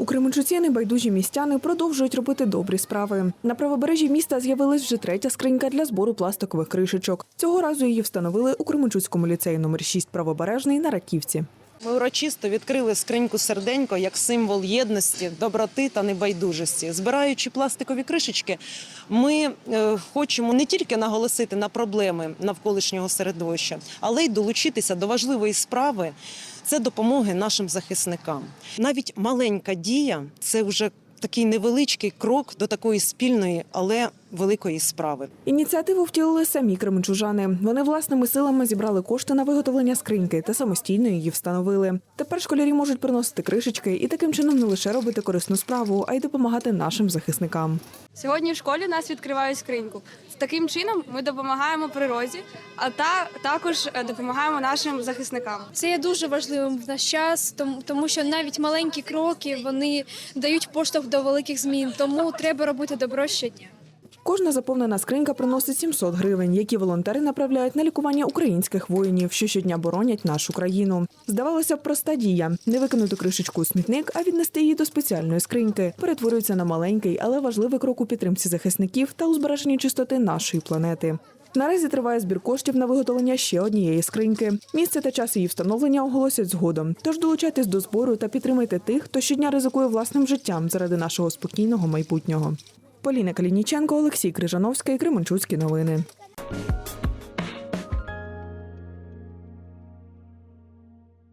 У Кременчуці небайдужі містяни продовжують робити добрі справи. На правобережжі міста з'явилась вже третя скринька для збору пластикових кришечок. Цього разу її встановили у Кременчуцькому ліцеї номер 6 правобережний на Раківці. Ми урочисто відкрили скриньку серденько як символ єдності, доброти та небайдужості. Збираючи пластикові кришечки, ми е, хочемо не тільки наголосити на проблеми навколишнього середовища, але й долучитися до важливої справи це допомоги нашим захисникам. Навіть маленька дія це вже такий невеличкий крок до такої спільної, але великої справи. Ініціативу втілили самі кременчужани. Вони власними силами зібрали кошти на виготовлення скриньки та самостійно її встановили. Тепер школярі можуть приносити кришечки і таким чином не лише робити корисну справу, а й допомагати нашим захисникам. Сьогодні в школі нас відкривають скриньку. Таким чином ми допомагаємо природі, а та також е, допомагаємо нашим захисникам. Це є дуже важливим в наш час, тому, тому що навіть маленькі кроки вони дають поштовх до великих змін. Тому треба робити добро щодня. Кожна заповнена скринька приносить 700 гривень, які волонтери направляють на лікування українських воїнів, що щодня боронять нашу країну. Здавалося б, проста дія не викинути кришечку у смітник, а віднести її до спеціальної скриньки. Перетворюється на маленький, але важливий крок у підтримці захисників та у збереженні чистоти нашої планети. Наразі триває збір коштів на виготовлення ще однієї скриньки. Місце та час її встановлення оголосять згодом. Тож долучайтесь до збору та підтримайте тих, хто щодня ризикує власним життям заради нашого спокійного майбутнього. Поліна Калініченко, Олексій Крижановський, Кременчуцькі новини.